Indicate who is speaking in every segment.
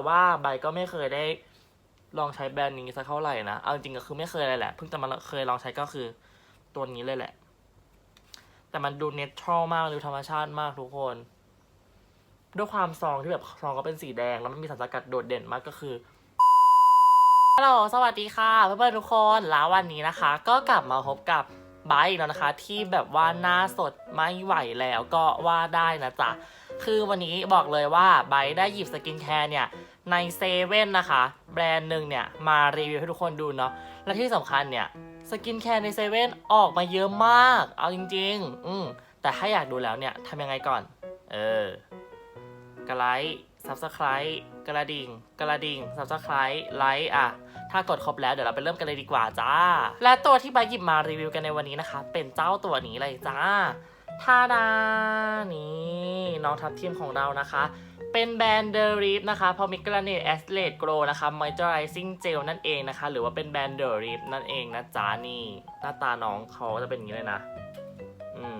Speaker 1: แต่ว่าใบก็ไม่เคยได้ลองใช้แบรนด์นี้สักเท่าไหร่นะ เอาจริงก็คือไม่เคยเลยแหละ เพิ่งจะมาเคยลองใช้ก็คือตัวนี้เลยแหละ แต่มันดูเนเชอรัลมากดูธรรมชาติมากทุกคน ด้วยความซองที่แบบซองก็เป็นสีแดง แล้วมันมีสารสกัดโดดเด่นมากก็คือฮัลโหลสวัสดีค่ะเพื่อนๆทุกคนแล้ววันนี้นะคะ ก็กลับมาพบกับไบร์ทอีกแล้วนะคะ ที่แบบว่าหน้าสดไม่ไหวแล้วก็ว่าได้นะจ๊ะ คือวันนี้บอกเลยว่าไบร์ได้หยิบสกินแคร์เนี่ย ในเซเว่นนะคะ แบรนด์หนึ่งเนี่ย มารีวิวให้ทุกคนดูเนาะและที่สำคัญเนี่ย สกินแคร์ในเซเว่นออกมาเยอะมาก เอาจริง ๆ อืมแต่ถ้าอยากดูแล้วเนี่ยทำยังไงก่อน เออกระไลค์ subscribe กระดิ่ง กระดิ่ง subscribe ไลค์อะ ถ้ากดครบแล้วเดี๋ยวเราไปเริ่มกันเลยดีกว่าจ้า และตัวที่ใบหยิบมารีวิวกันในวันนี้นะคะ เป็นเจ้าตัวนี้เลยจ้า ทาดา นี่น้องทัพทีมของเรานะคะ เป็นแบรนด์เดอรีฟนะคะพอมิกราเนตแอสเลดโกรนะคะ moisturizing gel นั่นเองนะคะ หรือว่าเป็นแบรนด์เดอรีฟนั่นเองนะจ๊ะนี่ หน้าตาน้องเขาจะเป็นอย่างนี้เลยนะ อืม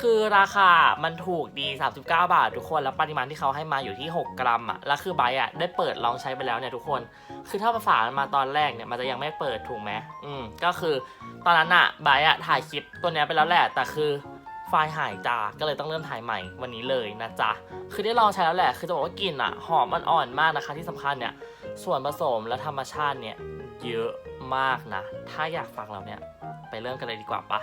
Speaker 1: คือราคา มันถูกดี 39 บาททุกคน แล้วปริมาณที่เขาให้มาอยู่ที่ 6 กรัมอะแล้วคือไบร์ทอะได้เปิดลองใช้ไปแล้วเนี่ยทุกคน คือถ้ามาฝากมาตอนแรกเนี่ย มันจะยังไม่เปิดถูกไหม อืม ก็คือ ตอนนั้นอะไบร์ทอะถ่ายคลิปตัวเนี้ยไปแล้วแหละ แต่คือ ไฟล์หายจ้าก็เลยต้องเริ่มถ่ายใหม่วันนี้เลยนะจ๊ะ คือได้ลองใช้แล้วแหละ คือจะบอกว่ากลิ่นอะหอมอ่อนๆมากนะคะ ที่สำคัญเนี่ย ส่วนผสมและธรรมชาติเนี่ยเยอะมากนะ ถ้าอยากฟังเราเนี่ยไปเริ่มกันเลยดีกว่าปะ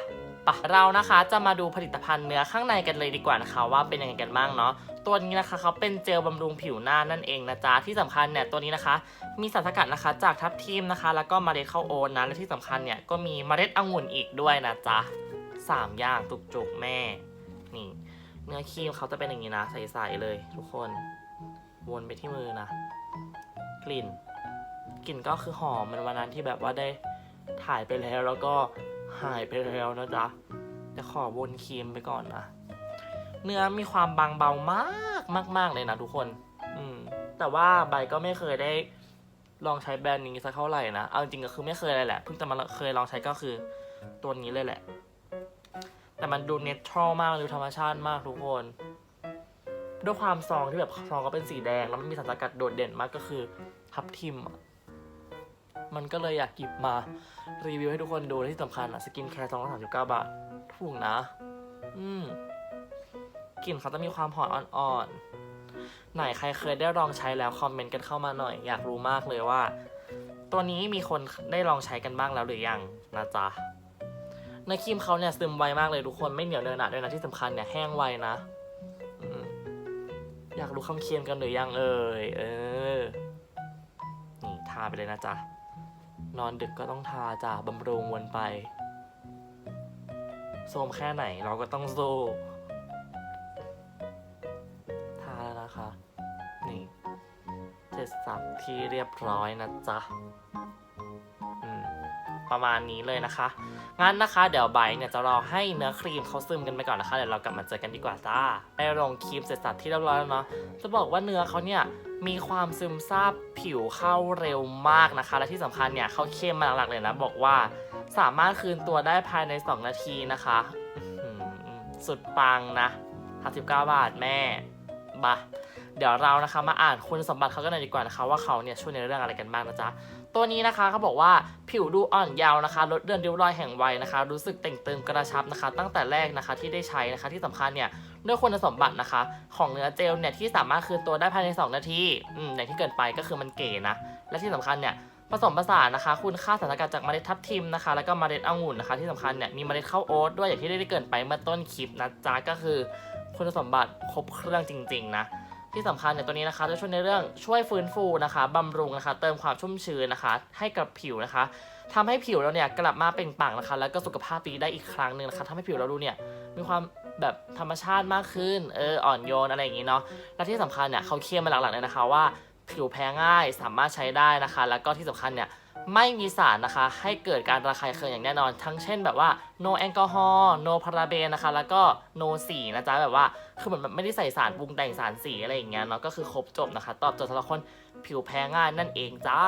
Speaker 1: ปะเรานะคะจะมาดูผลิตภัณฑ์เนื้อข้างในกันเลยดีกว่านะคะ ว่าเป็นยังไงกันบ้างเนาะตัวนี้นะคะเขาเป็นเจลบำรุงผิวหน้านั่นเองนะจ๊ะที่สำคัญเนี่ยตัวนี้นะคะ มีสารสกัดนะคะ จากทับทิมนะคะ แล้วก็มเมล็ดข้าวโอ๊ตนะและที่สำคัญเนี่ยก็มีมเมล็ดองุ่นอีกด้วยนะจ๊ะ สามอย่างจุกๆแม่ นี่ เนื้อครีมเขาจะเป็นอย่างนี้นะ ใสๆเลย ทุกคน วนไปที่มือนะ กลิ่น กลิ่นก็คือหอมเหมันวันนั้นที่แบบว่าได้ถ่ายไปแล้วแล้วก็หายไปแล้วนะจ๊ะจะขอวนครีมไปก่อนนะ เนื้อมีความบางเบามากมากๆเลยนะทุกคน อืม แต่ว่าใบก็ไม่เคยได้ลองใช้แบรนด์นี้สักเท่าไหร่นะ เอาจริงก็คือไม่เคยเลยแหละ เพิ่งจะมาเคยลองใช้ก็คือตัวนี้เลยแหละ แต่มันดูเนเชอรัลมากดูธรรมชาติมากทุกคน ด้วยความซองที่แบบซองก็เป็นสีแดง แล้วมันมีสารสกัดโดดเด่นมากก็คือทับทิม มันก็เลยอยากหยิบมารีวิวให้ทุกคนดูและที่สำคัญอะสกินแคร์ซองละสามสิบเก้าบาทถูกนะ อืมกลิ่นเขาจะมีความหอมอ่อนๆ ไหนใครเคยได้ลองใช้แล้วคอมเมนต์กันเข้ามาหน่อย อยากรู้มากเลยว่า ตัวนี้มีคนได้ลองใช้กันบ้างแล้วหรือยังนะจ๊ะ ในครีมเขาเนี่ยซึมไวมากเลยทุกคนไม่เหนียวเนอะหนะด้วยนะที่สำคัญเนี่ยแห้งไวนะอยากรู้คำเคียนกันหรือยังเอ่ยเออ นี่ทาไปเลยนะจ๊ะ นอนดึกก็ต้องทาจ้ะบำรุงวนไปโซมแค่ไหนเราก็ต้องสู้ทาแล้วนะคะ นี่เสร็จสับที่เรียบร้อยนะจ๊ะ ประมาณนี้เลยนะคะ งั้นนะคะเดี๋ยวไบร์เนี่ยจะรอให้เนื้อครีมเขาซึมกันไปก่อนนะคะเดี๋ยวเรากลับมาเจอกันดีกว่าจ้าได้ลงครีมเสร็จสับที่เรียบร้อยแล้วเนาะจะบอกว่าเนื้อเขาเนี่ยมีความซึมซาบผิวเข้าเร็วมากนะคะ และที่สำคัญเนี่ยเขาเข้มมาหลักๆเลยนะ บอกว่าสามารถคืนตัวได้ภายใน 2 นาทีนะคะ สุดปังนะ59บาทแม่บะ เดี๋ยวเรานะคะมาอ่านคุณสมบัติเขากันหน่อยดีกว่านะคะ ว่าเขาเนี่ยช่วยในเรื่องอะไรกันบ้างนะจ๊ะตัวนี้นะคะเขาบอกว่าผิวดูอ่อนเยาว์นะคะลดเลือนริ้วรอยแห่งวัยนะคะ รู้สึกเต่งตึงกระชับนะคะ ตั้งแต่แรกนะคะที่ได้ใช้นะคะที่สำคัญเนี่ยด้วยคุณสมบัตินะคะ ของเนื้อเจลเนี่ยที่สามารถคืนตัวได้ภายใน 2 นาทีอืมอย่างที่เกินไปก็คือมันเก๋นะและที่สำคัญเนี่ยผสมผสานนะคะ คุณค่าสารสกัดจากเมล็ดทับทิมนะคะ แล้วก็เมล็ดองุ่นนะคะ ที่สำคัญเนี่ยมีเมล็ดข้าวโอ๊ตด้วยอย่างที่ได้เกินไปเมื่อต้นคลิปนะจ๊ะก็คือ คุณสมบัติครบเครื่องจริง ๆ นะ ที่สำคัญเนี่ยตัวนี้นะคะจะช่วยในเรื่องช่วยฟื้นฟูนะคะบำรุงนะคะ เติมความชุ่มชื้นนะคะ ให้กับผิวนะคะทำให้ผิวเราเนี่ยกลับมาเปล่งปลั่งนะคะ แล้วก็สุขภาพดีได้อีกครั้งหนึ่งนะคะทำให้ผิวเราดูเนี่ยมีความแบบธรรมชาติมากขึ้น เอออ่อนโยนอะไรอย่างนี้เนาะ และที่สำคัญเนี่ยเขาเคลมมาหลักๆเลยนะคะว่า ผิวแพ้ง่ายสามารถใช้ได้นะคะ แล้วก็ที่สำคัญเนี่ยไม่มีสารนะคะ ให้เกิดการระคายเคืองอย่างแน่นอน ทั้งเช่นแบบว่า no แอลกอฮอล์ no พาราเบนนะคะ แล้วก็ no สีนะจ๊ะแบบว่า คือเหมือนแบบไม่ได้ใส่สารปรุงแต่งสารสีอะไรอย่างเงี้ยเนาะ ก็คือครบจบนะคะ ตอบโจทย์สำหรับคนผิวแพ้ง่ายนั่นเองจ้า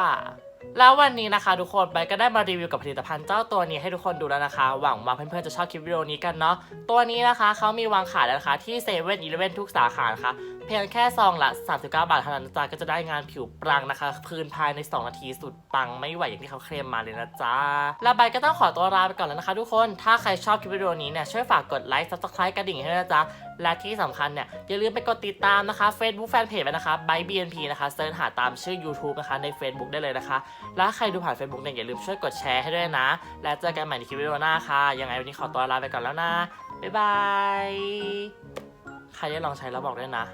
Speaker 1: แล้ววันนี้นะคะ ทุกคนใบก็ได้มารีวิวกับผลิตภัณฑ์เจ้าตัวนี้ให้ทุกคนดูแล้วนะคะ หวังว่าเพื่อนๆจะชอบคลิปวิดีโอนี้กันเนาะ ตัวนี้นะคะเขามีวางขายแล้วนะคะที่เซเว่นอีเลฟเว่นทุกสาขานะคะ เพียงแค่ซองละ 39 บาทเท่านั้นนะจ๊ะก็จะได้งานผิวปรังนะคะ พื้นภายใน 2 นาทีสุดปังไม่ไหวอย่างที่เขาเคลมมาเลยนะจ๊ะแล้วใบก็ต้องขอตัวลาไปก่อนแล้วนะคะ ทุกคนถ้าใครชอบคลิปวิดีโอนี้เนี่ยช่วยฝากกดไลค์ subscribe กระดิ่งให้ด้วยนะจ๊ะและที่สำคัญเนี่ยอย่าลืมไปกดติดตามนะคะ Facebook Fanpage ไว้นะคะ by BNP นะคะเซิร์ชหาตามชื่อ YouTube นะคะใน Facebook ได้เลยนะคะ แล้วใครดูผ่าน Facebook เนี่ยอย่าลืมช่วยกดแชร์ให้ด้วยนะ และเจอกันใหม่ในคลิปวิดีโอหน้าค่ะยังไงวันนี้ขอตัวลาไปก่อนแล้วนะบ๊ายบายใครได้ลองใช้แล้วบอกด้วยนะ